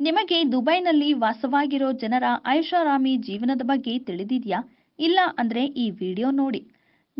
ನಿಮಗೆ ದುಬೈನಲ್ಲಿ ವಾಸವಾಗಿರೋ ಜನರ ಐಷಾರಾಮಿ ಜೀವನದ ಬಗ್ಗೆ ತಿಳಿದಿದೆಯಾ? ಇಲ್ಲ ಅಂದ್ರೆ ಈ ವಿಡಿಯೋ ನೋಡಿ.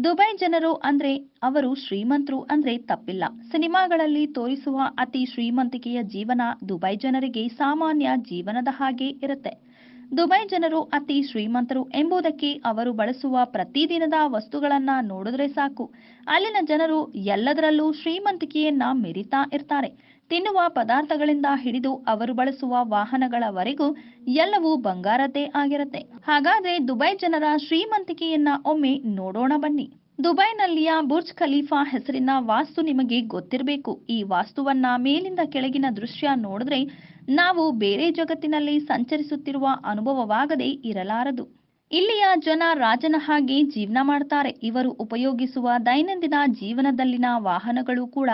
ದುಬೈ ಜನರು ಅಂದ್ರೆ ಅವರು ಶ್ರೀಮಂತರು ಅಂದ್ರೆ ತಪ್ಪಿಲ್ಲ. ಸಿನಿಮಾಗಳಲ್ಲಿ ತೋರಿಸುವ ಅತಿ ಶ್ರೀಮಂತಿಕೆಯ ಜೀವನ ದುಬೈ ಜನರಿಗೆ ಸಾಮಾನ್ಯ ಜೀವನದ ಹಾಗೆ ಇರುತ್ತೆ. ದುಬೈ ಜನರು ಅತಿ ಶ್ರೀಮಂತರು ಎಂಬುದಕ್ಕೆ ಅವರು ಬಳಸುವ ಪ್ರತಿದಿನದ ವಸ್ತುಗಳನ್ನ ನೋಡಿದ್ರೆ ಸಾಕು. ಅಲ್ಲಿನ ಜನರು ಎಲ್ಲದರಲ್ಲೂ ಶ್ರೀಮಂತಿಕೆಯನ್ನ ಮೆರಿತಾ ಇರ್ತಾರೆ. ತಿನ್ನುವ ಪದಾರ್ಥಗಳಿಂದ ಹಿಡಿದು ಅವರು ಬಳಸುವ ವಾಹನಗಳವರೆಗೂ ಎಲ್ಲವೂ ಬಂಗಾರದ್ದೇ ಆಗಿರುತ್ತೆ. ಹಾಗಾದ್ರೆ ದುಬೈ ಜನರ ಶ್ರೀಮಂತಿಕೆಯನ್ನ ಒಮ್ಮೆ ನೋಡೋಣ ಬನ್ನಿ. ದುಬೈನಲ್ಲಿಯ ಬುರ್ಜ್ ಖಲೀಫಾ ಹೆಸರಿನ ವಾಸ್ತು ನಿಮಗೆ ಗೊತ್ತಿರಬೇಕು. ಈ ವಾಸ್ತುವನ್ನ ಮೇಲಿಂದ ಕೆಳಗಿನ ದೃಶ್ಯ ನೋಡಿದ್ರೆ ನಾವು ಬೇರೆ ಜಗತ್ತಿನಲ್ಲಿ ಸಂಚರಿಸುತ್ತಿರುವ ಅನುಭವವಾಗದೇ ಇರಲಾರದು. ಇಲ್ಲಿಯ ಜನ ರಾಜನ ಹಾಗೆ ಜೀವನ ಮಾಡ್ತಾರೆ. ಇವರು ಉಪಯೋಗಿಸುವ ದೈನಂದಿನ ಜೀವನದಲ್ಲಿನ ವಾಹನಗಳು ಕೂಡ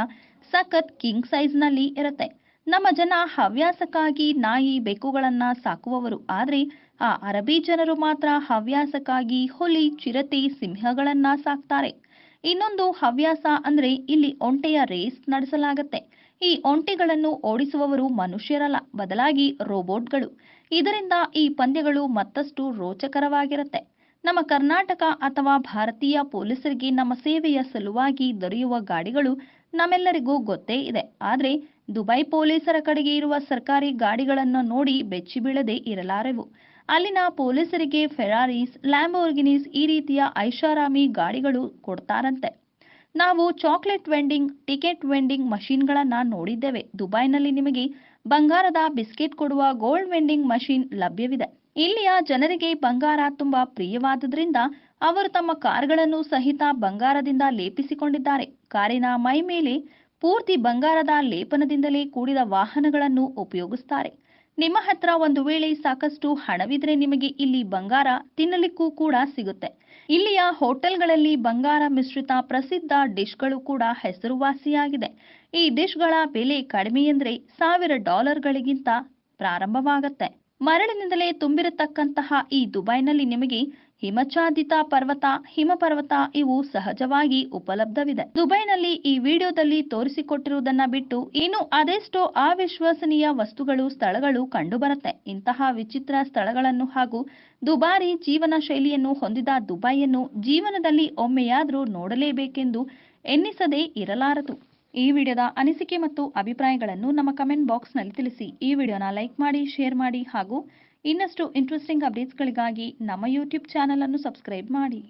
ಸಖತ್ ಕಿಂಗ್ ಸೈಜ್ನಲ್ಲಿ ಇರುತ್ತೆ. ನಮ್ಮ ಜನ ಹವ್ಯಾಸಕ್ಕಾಗಿ ನಾಯಿ ಬೆಕ್ಕುಗಳನ್ನ ಸಾಕುವವರು. ಆದ್ರೆ ಆ ಅರಬಿ ಜನರು ಮಾತ್ರ ಹವ್ಯಾಸಕ್ಕಾಗಿ ಹುಲಿ, ಚಿರತೆ, ಸಿಂಹಗಳನ್ನ ಸಾಕ್ತಾರೆ. ಇನ್ನೊಂದು ಹವ್ಯಾಸ ಅಂದ್ರೆ ಇಲ್ಲಿ ಒಂಟೆಯ ರೇಸ್ ನಡೆಸಲಾಗತ್ತೆ. ಈ ಒಂಟೆಗಳನ್ನು ಓಡಿಸುವವರು ಮನುಷ್ಯರಲ್ಲ ಬದಲಾಗಿ ರೋಬೋಟ್ಗಳು. ಇದರಿಂದ ಈ ಪಂದ್ಯಗಳು ಮತ್ತಷ್ಟು ರೋಚಕರವಾಗಿರುತ್ತೆ. ನಮ್ಮ ಕರ್ನಾಟಕ ಅಥವಾ ಭಾರತೀಯ ಪೊಲೀಸರಿಗೆ ನಮ್ಮ ಸೇವೆಯ ಸಲುವಾಗಿ ದೊರೆಯುವ ಗಾಡಿಗಳು ನಮ್ಮೆಲ್ಲರಿಗೂ ಗೊತ್ತೇ ಇದೆ. ಆದರೆ ದುಬೈ ಪೊಲೀಸರ ಕಡೆಗೆ ಇರುವ ಸರ್ಕಾರಿ ಗಾಡಿಗಳನ್ನು ನೋಡಿ ಬೆಚ್ಚಿ ಬೀಳದೆ ಇರಲಾರೆವು. ಅಲ್ಲಿನ ಪೊಲೀಸರಿಗೆ ಫೆರಾರೀಸ್, ಲ್ಯಾಂಬೋರ್ಗಿನೀಸ್ ಈ ರೀತಿಯ ಐಷಾರಾಮಿ ಗಾಡಿಗಳು ಕೊಡ್ತಾರಂತೆ. ನಾವು ಚಾಕ್ಲೇಟ್ ವೆಂಡಿಂಗ್, ಟಿಕೆಟ್ ವೆಂಡಿಂಗ್ ಮಷೀನ್ಗಳನ್ನು ನೋಡಿದ್ದೇವೆ. ದುಬೈನಲ್ಲಿ ನಿಮಗೆ ಬಂಗಾರದ ಬಿಸ್ಕೆಟ್ ಕೊಡುವ ಗೋಲ್ಡ್ ವೆಂಡಿಂಗ್ ಮಷೀನ್ ಲಭ್ಯವಿದೆ. ಇಲ್ಲಿಯ ಜನರಿಗೆ ಬಂಗಾರ ತುಂಬಾ ಪ್ರಿಯವಾದುದರಿಂದ ಅವರು ತಮ್ಮ ಕಾರ್ಗಳನ್ನು ಸಹಿತ ಬಂಗಾರದಿಂದ ಲೇಪಿಸಿಕೊಂಡಿದ್ದಾರೆ. ಕಾರಿನ ಮೈ ಮೇಲೆ ಪೂರ್ತಿ ಬಂಗಾರದ ಲೇಪನದಿಂದಲೇ ಕೂಡಿದ ವಾಹನಗಳನ್ನು ಉಪಯೋಗಿಸ್ತಾರೆ. ನಿಮ್ಮ ಹತ್ರ ಒಂದು ವೇಳೆ ಸಾಕಷ್ಟು ಹಣವಿದ್ರೆ ನಿಮಗೆ ಇಲ್ಲಿ ಬಂಗಾರ ತಿನ್ನಲಿಕ್ಕೂ ಕೂಡ ಸಿಗುತ್ತೆ. ಇಲ್ಲಿಯ ಹೋಟೆಲ್ಗಳಲ್ಲಿ ಬಂಗಾರ ಮಿಶ್ರಿತ ಪ್ರಸಿದ್ಧ ಡಿಶ್ಗಳು ಕೂಡ ಹೆಸರುವಾಸಿಯಾಗಿದೆ. ಈ ಡಿಶ್ಗಳ ಬೆಲೆ ಕಡಿಮೆ ಎಂದ್ರೆ ಸಾವಿರ ಡಾಲರ್ಗಳಿಗಿಂತ ಪ್ರಾರಂಭವಾಗುತ್ತೆ. ಮರಳಿನಿಂದಲೇ ತುಂಬಿರತಕ್ಕಂತಹ ಈ ದುಬೈನಲ್ಲಿ ನಿಮಗೆ ಹಿಮಚ್ಛಾದಿತ ಪರ್ವತ, ಹಿಮಪರ್ವತ ಇವು ಸಹಜವಾಗಿ ಉಪಲಬ್ಧವಿದೆ. ದುಬೈನಲ್ಲಿ ಈ ವಿಡಿಯೋದಲ್ಲಿ ತೋರಿಸಿಕೊಟ್ಟಿರುವುದನ್ನ ಬಿಟ್ಟು ಇನ್ನು ಅದೆಷ್ಟೋ ಅವಿಶ್ವಸನೀಯ ವಸ್ತುಗಳು, ಸ್ಥಳಗಳು ಕಂಡುಬರುತ್ತೆ. ಇಂತಹ ವಿಚಿತ್ರ ಸ್ಥಳಗಳನ್ನು ಹಾಗೂ ದುಬಾರಿ ಜೀವನ ಶೈಲಿಯನ್ನು ಹೊಂದಿದ ದುಬೈಯನ್ನು ಜೀವನದಲ್ಲಿ ಒಮ್ಮೆಯಾದರೂ ನೋಡಲೇಬೇಕೆಂದು ಎನ್ನಿಸದೇ ಇರಲಾರದು. ಈ ವಿಡಿಯೋದ ಅನಿಸಿಕೆ ಮತ್ತು ಅಭಿಪ್ರಾಯಗಳನ್ನು ನಮ್ಮ ಕಮೆಂಟ್ ಬಾಕ್ಸ್ನಲ್ಲಿ ತಿಳಿಸಿ. ಈ ವಿಡಿಯೋನ ಲೈಕ್ ಮಾಡಿ, ಶೇರ್ ಮಾಡಿ ಹಾಗೂ ಇನ್ನಷ್ಟು ಇಂಟ್ರೆಸ್ಟಿಂಗ್ ಅಪ್ಡೇಟ್ಸ್ಗಳಿಗಾಗಿ ನಮ್ಮ ಯೂಟ್ಯೂಬ್ ಚಾನಲ್ ಅನ್ನು ಸಬ್ಸ್ಕ್ರೈಬ್ ಮಾಡಿ.